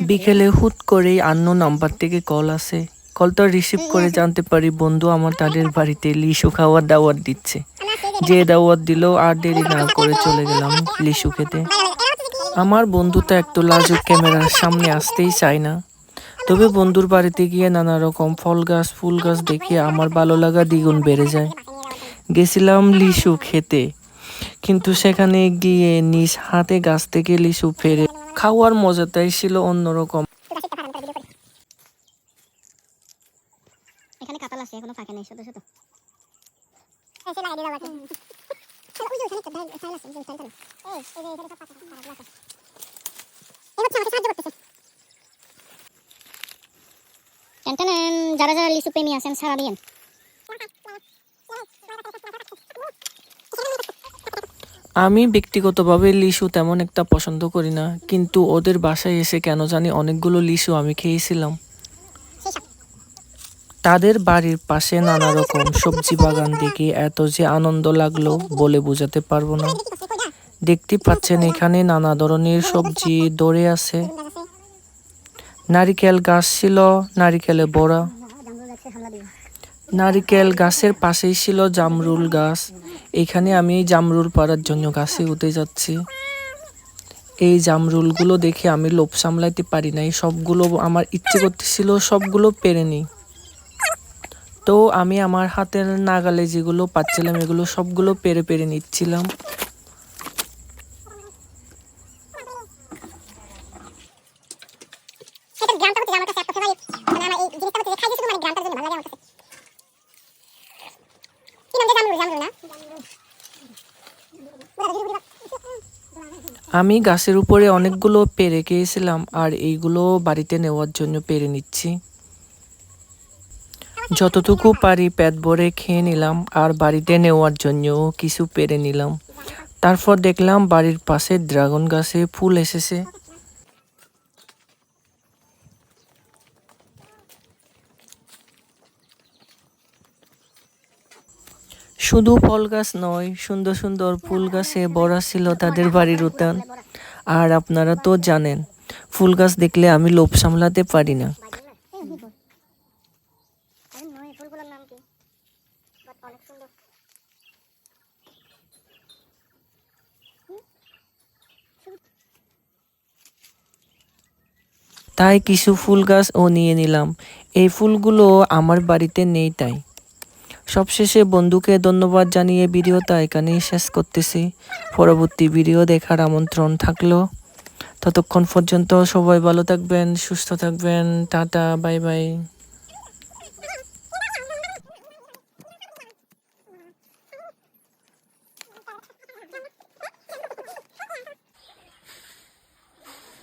বিকেলে হুট করেই আন্ন নাম্বার থেকে কল আসে। কলটা রিসিভ করে জানতে পারি বন্ধু আমার তাদের বাড়িতে লিসু খাওয়ার দাওয়াত দিচ্ছে। যে দাওয়াত দিল আর দেরি না করে চলে গেলাম লিসু খেতে। আমার বন্ধু তো একটু লাজুক ক্যামেরার সামনে আসতেই চায় না। তবে বন্ধুর বাড়িতে গিয়ে নানা রকম ফল গাছ, ফুল গাছ দেখে আমার ভালো লাগা দ্বিগুণ বেড়ে যায়। গেছিলাম লিসু খেতে। কিন্তু সেখানে গিয়ে নিজ হাতে গাছ থেকে লিসু ফেরে খাওয়ার মজাটাই ছিল অন্যরকম। এখানে কাতাল আছে, এখনও ফাঁকে নেই, ছোট যারা যারা লিচু প্রেমী আছেন সারা দিন আমি ব্যক্তিগতভাবে লিচু তেমন একটা পছন্দ করি না, কিন্তু ওদের বাসায় এসে কেন জানি অনেকগুলো লিচু আমি খেয়েছিলাম। তাদের বাড়ির পাশে নানা রকম সবজি বাগান দেখে এত যে আনন্দ লাগল বলে বোঝাতে পারব না। দেখতে পাচ্ছেন এখানে নানা ধরনের সবজি দৌড়ে আছে। নারিকেল গাছ ছিল নারিকেলে বড়া। নারিকেল গাছের পাশেই ছিল জামরুল গাছ। এখানে আমি জামরুল পাড়ার জন্য গাছে উঠে যাচ্ছি। এই জামরুলগুলো দেখে আমি লোভ সামলাইতে পারি নাই। সবগুলো আমার ইচ্ছে করতেছিল সবগুলো পেরে নিই। তো আমি আমার হাতের নাগালে যেগুলো পাচ্ছিলাম, এগুলো সবগুলো পেরে পেরে নিচ্ছিলাম এটা গ্রামটা হচ্ছে আমার কাছে একটা ফেভারিট মানে আমার এই জিনিসটা হচ্ছে যে খাই শুধু মানে গ্রামটার জন্য ভালো লাগে আমার কাছে কি নাম যে জামরুল জামরুল না আমি গাছের উপরে অনেকগুলো পেরে খেয়েছিলাম আর এইগুলো বাড়িতে নেওয়ার জন্য পেরে নিচ্ছি। যতটুকু পারি পেট ভরে খেয়ে নিলাম আর বাড়িতে নেওয়ার জন্য কিছু পেরে নিলাম। তারপর দেখলাম বাড়ির পাশে ড্রাগন গাছে ফুল এসেছে। শুধু ফল গাছ নয়, সুন্দর সুন্দর ফুল গাছে ভরা ছিল তাদের বাড়ির উঠান। আর আপনারা তো জানেন, ফুল গাছ দেখলে আমি লোভ সামলাতে পারি না। তাই কিছু ফুল গাছ ও নিয়ে নিলাম। এই ফুলগুলো আমার বাড়িতে নেই তাই। সবশেষে বন্ধুকে ধন্যবাদ জানিয়ে ভিডিওটা এখানেই শেষ করতেছি। পরবর্তী ভিডিও দেখার আমন্ত্রণ থাকল। ততক্ষণ পর্যন্ত সবাই ভালো থাকবেন, সুস্থ থাকবেন। Tata, bye bye.